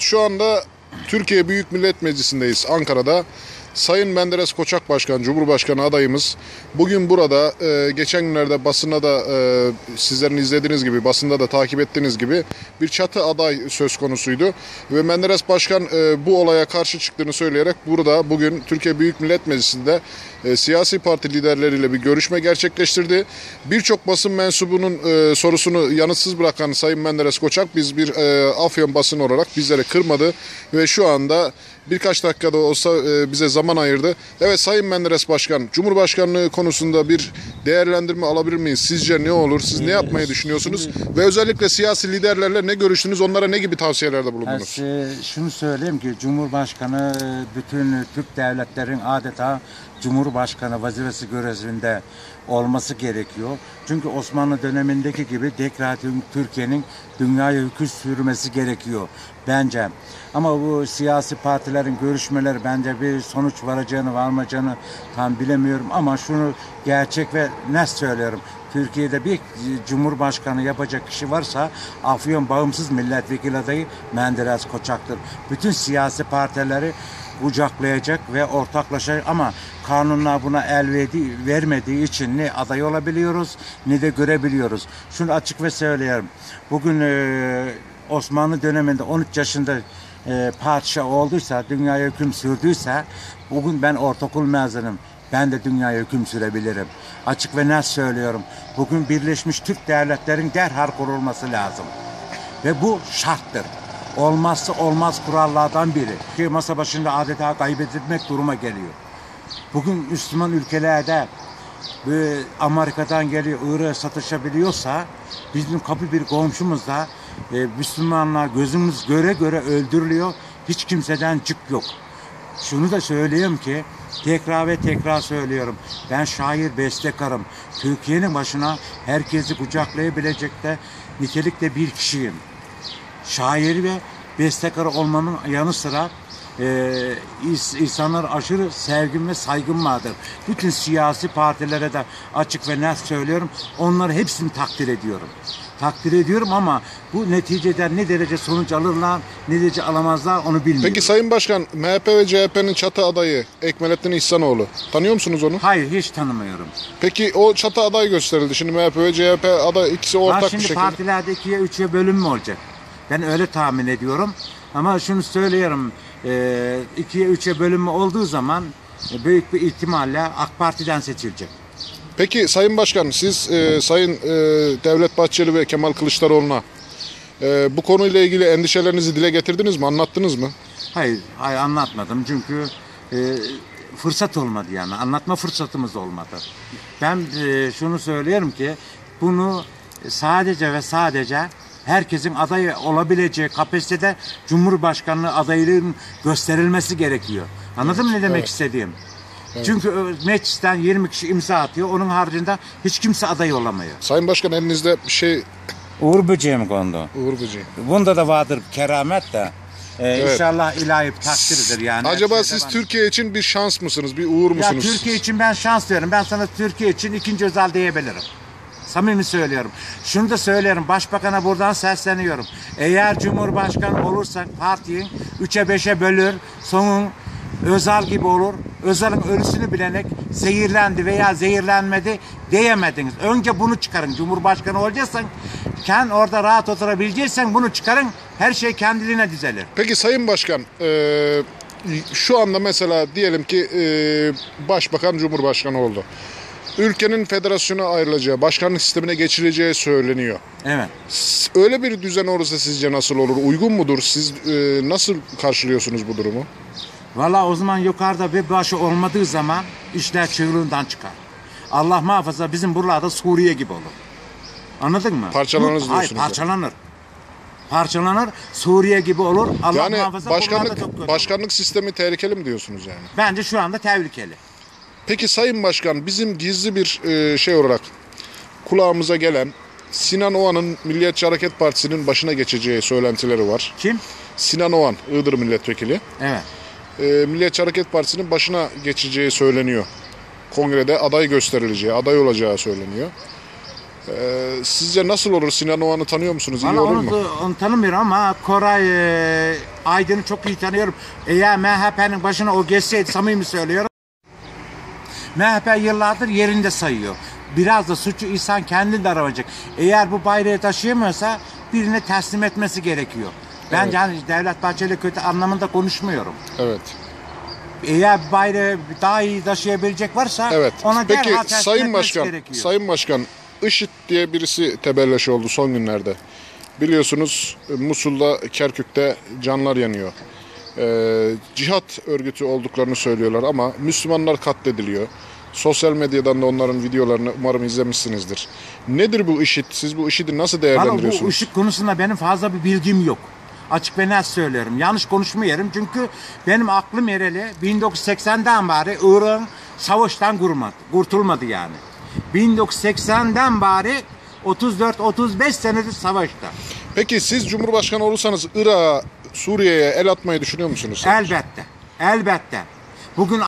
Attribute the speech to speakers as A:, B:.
A: Şu anda Türkiye Büyük Millet Meclisi'ndeyiz Ankara'da. Sayın Menderes Koçak Başkan, Cumhurbaşkanı adayımız bugün burada e, geçen günlerde basında da e, sizlerin izlediğiniz gibi basında da takip ettiğiniz gibi bir çatı aday söz konusuydu. Ve Menderes Başkan e, bu olaya karşı çıktığını söyleyerek burada bugün Türkiye Büyük Millet Meclisi'nde e, siyasi parti liderleriyle bir görüşme gerçekleştirdi. Birçok basın mensubunun e, sorusunu yanıtsız bırakan Sayın Menderes Koçak biz bir e, Afyon basın olarak bizleri kırmadı ve şu anda birkaç dakikada olsa e, bize zaman ayırdı. Evet Sayın Menderes Başkan, Cumhurbaşkanlığı konusunda bir değerlendirme alabilir miyiz? Sizce ne olur? Siz ne yapmayı düşünüyorsunuz? Ve özellikle siyasi liderlerle ne görüştünüz? Onlara ne gibi tavsiyelerde bulundunuz?
B: size şunu söyleyeyim ki Cumhurbaşkanı bütün Türk devletlerin adeta Cumhurbaşkanı vazifesi görevinde olması gerekiyor. Çünkü Osmanlı dönemindeki gibi tekrar Türkiye'nin dünyaya hüküm sürmesi gerekiyor bence. Ama bu siyasi partilerin görüşmeleri bence bir sonuç varacağını varmayacağını tam bilemiyorum ama şunu gerçek ve net söylüyorum. Türkiye'de bir cumhurbaşkanı yapacak kişi varsa Afyon bağımsız milletvekili adayı Menderes Koçak'tır. Bütün siyasi partileri kucaklayacak ve ortaklaşa ama kanunlar buna el vermediği için ne aday olabiliyoruz ne de görebiliyoruz. Şunu açık ve söylüyorum. Bugün e, Osmanlı döneminde 13 yaşında e, padişah olduysa, dünyaya hüküm sürdüyse bugün ben ortaokul mezunum. Ben de dünyaya hüküm sürebilirim. Açık ve net söylüyorum. Bugün Birleşmiş Türk Devletleri'nin derhal kurulması lazım. Ve bu şarttır. Olmazsa olmaz kurallardan biri. Ki masa başında adeta kaybedilmek duruma geliyor. Bugün Müslüman ülkelerde bu Amerika'dan geliyor Irak'a satışabiliyorsa bizim kapı bir komşumuz da e, Müslümanlar gözümüz göre göre öldürülüyor. Hiç kimseden çık yok. Şunu da söyleyeyim ki tekrar ve tekrar söylüyorum. Ben şair bestekarım. Türkiye'nin başına herkesi kucaklayabilecek de nitelikte bir kişiyim şair ve bestekar olmanın yanı sıra e, ins- insanlar aşırı sevgim ve saygım vardır. Bütün siyasi partilere de açık ve net söylüyorum. Onları hepsini takdir ediyorum. Takdir ediyorum ama bu neticede ne derece sonuç alırlar, ne derece alamazlar onu bilmiyorum.
A: Peki Sayın Başkan, MHP ve CHP'nin çatı adayı Ekmelettin İhsanoğlu. Tanıyor musunuz onu?
B: Hayır hiç tanımıyorum.
A: Peki o çatı aday gösterildi. Şimdi MHP ve CHP aday ikisi ortak bir
B: şimdi
A: şekilde.
B: partilerde ikiye üçe bölüm mü olacak? Ben öyle tahmin ediyorum. Ama şunu söylüyorum. E, ikiye üçe bölüm olduğu zaman e, büyük bir ihtimalle AK Parti'den seçilecek.
A: Peki Sayın Başkan siz e, Sayın e, Devlet Bahçeli ve Kemal Kılıçdaroğlu'na e, bu konuyla ilgili endişelerinizi dile getirdiniz mi? Anlattınız mı?
B: Hayır, hayır anlatmadım çünkü e, fırsat olmadı yani. Anlatma fırsatımız olmadı. Ben e, şunu söylüyorum ki bunu sadece ve sadece herkesin aday olabileceği kapasitede Cumhurbaşkanlığı adaylığının gösterilmesi gerekiyor. Anladın mı ne demek istediğim? Çünkü e, meclisten 20 kişi imza atıyor. Onun haricinde hiç kimse aday olamıyor.
A: Sayın Başkan elinizde bir şey
B: Uğur böceği mi kondu?
A: Uğur Böceği.
B: Bunda da vardır keramet de. Ee,
A: Evet.
B: İnşallah ilahi bir takdiridir yani.
A: Acaba siz
B: var.
A: Türkiye için bir şans mısınız? Bir uğur
B: Ya
A: musunuz?
B: Türkiye için ben şans veririm. Ben sana Türkiye için ikinci özel diyebilirim. Samimi söylüyorum. Şunu da söylerim. Başbakan'a buradan sesleniyorum. Eğer Cumhurbaşkanı olursak partiyi 3'e 5'e bölür. Sonun Özal gibi olur. Özal'ın ölüsünü bilerek zehirlendi veya zehirlenmedi diyemediniz. Önce bunu çıkarın. Cumhurbaşkanı olacaksan kendi orada rahat oturabileceksen bunu çıkarın. Her şey kendiliğine düzelir.
A: Peki Sayın Başkan e, şu anda mesela diyelim ki e, Başbakan Cumhurbaşkanı oldu. Ülkenin federasyona ayrılacağı, başkanlık sistemine geçileceği söyleniyor.
B: Evet.
A: Öyle bir düzen olursa sizce nasıl olur? Uygun mudur? Siz e, nasıl karşılıyorsunuz bu durumu?
B: Valla o zaman yukarıda bir başı olmadığı zaman işler çığırından çıkar. Allah muhafaza bizim buralarda Suriye gibi olur. Anladın mı?
A: Parçalanır diyorsunuz
B: Hayır
A: yani.
B: parçalanır. Parçalanır Suriye gibi olur. Allah
A: yani
B: muhafaza buralarda çok kötü
A: başkanlık
B: olur.
A: başkanlık sistemi tehlikeli mi diyorsunuz yani?
B: Bence şu anda tehlikeli.
A: Peki Sayın Başkan bizim gizli bir e, şey olarak kulağımıza gelen Sinan Oğan'ın Milliyetçi Hareket Partisi'nin başına geçeceği söylentileri var.
B: Kim?
A: Sinan Oğan, Iğdır Milletvekili.
B: Evet.
A: E, Milliyetçi Hareket Partisi'nin başına geçeceği söyleniyor. Kongrede aday gösterileceği, aday olacağı söyleniyor. Ee, sizce nasıl olur? Sinan Oğan'ı tanıyor musunuz? İyi olur
B: onu,
A: mu?
B: onu tanımıyorum ama Koray e, Aydın'ı çok iyi tanıyorum. Eğer MHP'nin başına o geçseydi samimi söylüyorum. MHP yıllardır yerinde sayıyor. Biraz da suçu insan kendinde aramayacak. Eğer bu bayrağı taşıyamıyorsa birine teslim etmesi gerekiyor. Ben
A: Evet.
B: yani Devlet Bahçeli kötü anlamında konuşmuyorum.
A: Evet.
B: Eğer bayrağı daha iyi taşıyabilecek varsa
A: Evet.
B: ona
A: Peki
B: derhal teslim
A: Sayın
B: etmesi
A: Başkan,
B: gerekiyor.
A: Sayın Başkan, IŞİD diye birisi tebelleş oldu son günlerde. Biliyorsunuz e, Musul'da, Kerkük'te canlar yanıyor. Ee, cihat örgütü olduklarını söylüyorlar ama Müslümanlar katlediliyor. Sosyal medyadan da onların videolarını umarım izlemişsinizdir. Nedir bu IŞİD? Siz bu IŞİD'i nasıl
B: Valla bu
A: değerlendiriyorsunuz?
B: ışık konusunda benim fazla bir bilgim yok. Açık ve net söylüyorum. Yanlış konuşmuyorum çünkü benim aklım yereli 1980'den beri Irak'ın savaştan kurmadı, kurtulmadı yani. 1980'den beri 34-35 senedir savaşta.
A: Peki siz Cumhurbaşkanı olursanız Irak'a, Suriye'ye el atmayı düşünüyor musunuz?
B: Elbette, elbette. Bugün